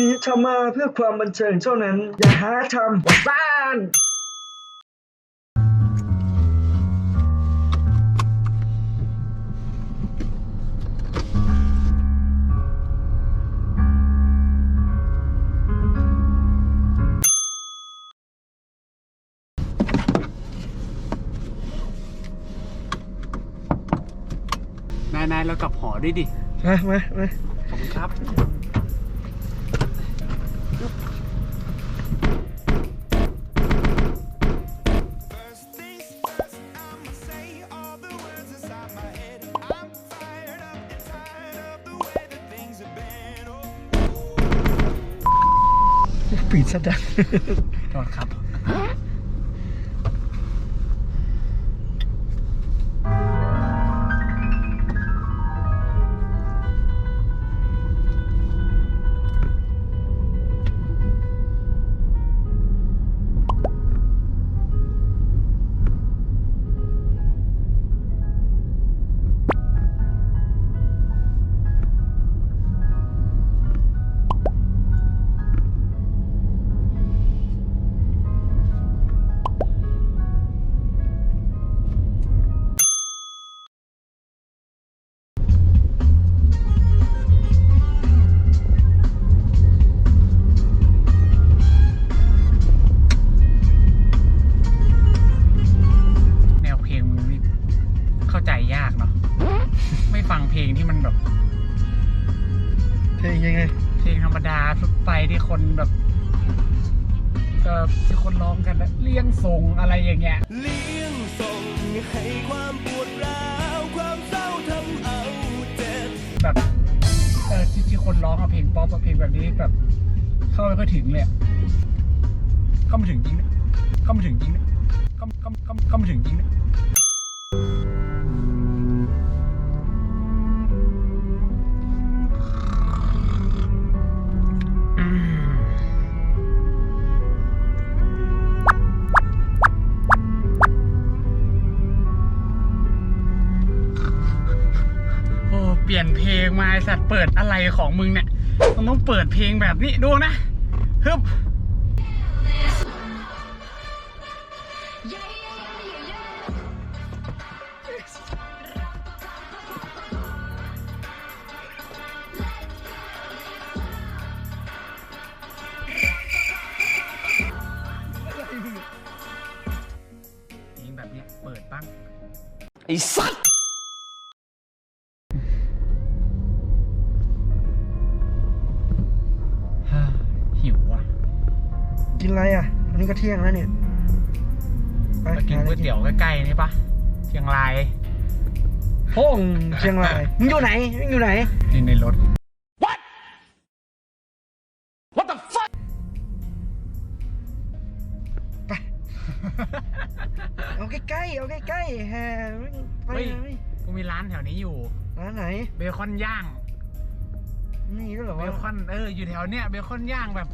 นี้ทำมาเพื่อความบันเทิงเท่านั้น อย่าหาทำว่าซ่านนายนายเรากลับหอด้วยดิ มามามาขอบคุณครับ ปีดซะดังจอดครับ ที่มันแบบเพลงยังไงเพลงธรรมดาทั่วไปที่คนแบบเอ่อที่คนร้องกันนะเลี้ยงส่งอะไรอย่างเงี้ย เลี้ยงส่งให้ความปวดร้าวความเศร้าทำเอาเจ็บแบบเออที่ที่คนร้องอะเพลงป๊อปอะเพลงแบบนี้แบบ เข้าไม่ค่อยถึงเลยอะเข้าไม่ถึงจริงนะเข้าไม่ถึงจริงนะเข้าเข้าเข้าเข้าไม่ถึงจริงนะ ลี่ยนเพลงมาไอสัตว์เปิดอะไรของมึงเนี่ยมันต้องเปิดเพลงแบบนี้ดูนะฮึบเพลงแบบเนี้ยเปิดบ้างไอ้สัตว์ กินอะไรอะอันนี้ก็เที่ยงแล้วเนี่ยไปมากินก๋วยเตี๋ยวใกล้ๆนี่ปะเชียงรายโพ่งเชียงรายมึงอยู่ไหนมึงอยู่ไหน นี่ในรถเอาใกล้ๆเอาใกล้ๆแฮมึงไปเฮ้ย ไหนกูมีร้านแถวนี้อยู่ ร้านไหน เบคอนย่าง นี่ก็เหรอเบวะคอนเอออยู่แถวเนี้ยเบคอนย่างแบบ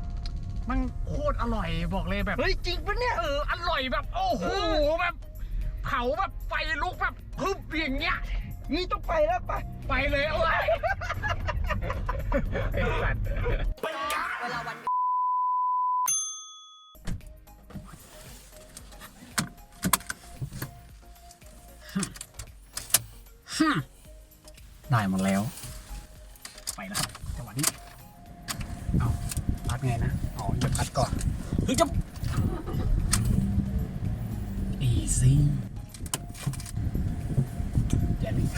มันโคตรอร่อยบอกเลยแบบ เฮ้ยจริงปะเนี่ย เอออร่อยแบบ โอ้โหแบบเผาแบบไฟลุกแบบพึบอย่างเงี้ย นี่ต้องไปแล้วปะไปเลยเอาไว้ไอ้สัตว์ได้หมดแล้ว พัดไงนะ อ๋อจะพัดก่อนเฮ้ยจะ easy อย่านิ่ง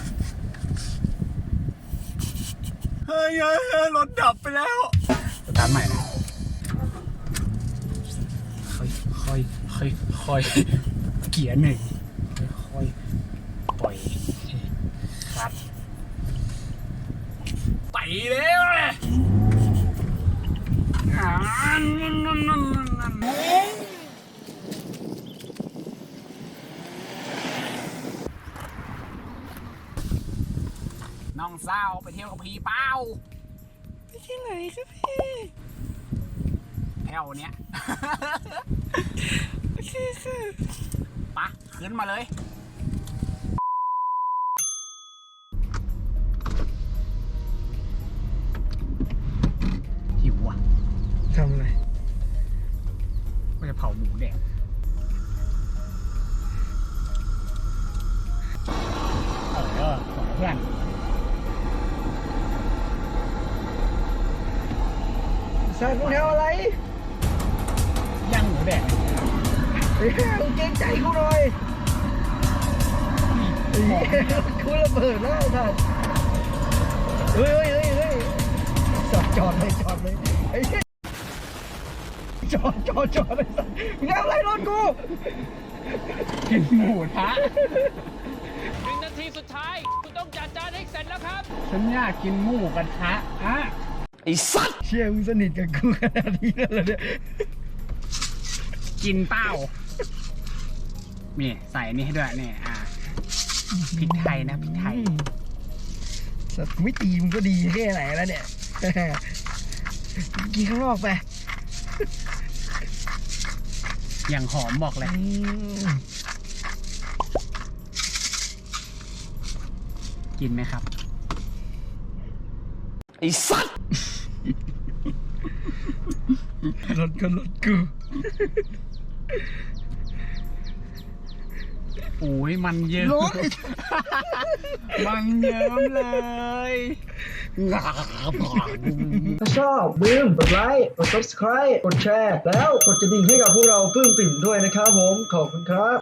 เฮ้ยเฮ้ยเฮ้ยรถดับไปแล้วสตาร์ทใหม่นะค่อยค่อยค่อยค่อยเกียร์หนึ่งค่อยปล่อยคลัดไปแล้วเลยอ่าันนันนันนันนันน้องสาวไปเที่ยวกับพี่เป้าไปที่ไหนครับพี่แถวเนี้ยโอเคค่ะปะขึ้นมาเลย หมูแดงเออขอเพื่อนใส่มึงทำอะไรย่างหมูแดงเฮ้ยมึงเกรงใจกูหน่อยเฮ้ยกูระเบิดแล้วท่านเฮ้ยเฮ้ยเฮ้ยเฮ้ยจอดจอดเลยจอดเลยไอ้เหี้ย จอดจอดจอดเลยสัสมึงทำอะไรรถกูกินหมูทะหนึ่งนาทีสุดท้าย คุณต้องจัดจานให้เสร็จแล้วครับ ฉันอยากกินหมูกระทะอะเชี่ยมึงสนิทกับกูขนาดนี้แล้วเหรอเนี่ยกินเป้านี่ใส่นี่ให้ด้วยนี่อะพริกไทยนะพริกไทยสัตว์ไม่ตีมึงก็ดีแค่ไหนแล้วเนี่ยกินข้างนอกไป อย่างหอมบอกเลยอืมกินไหมครับรถก็รถกู โอ้ยมันเยิ้มรถมันเยิ้มเลยถ้าชอบลืมกดไลค์กด subscribe กดแชร์ แล้วกดกระดิ่งให้กับพวกเราปลื้มปิ่มด้วยนะครับผม ขอบคุณครับ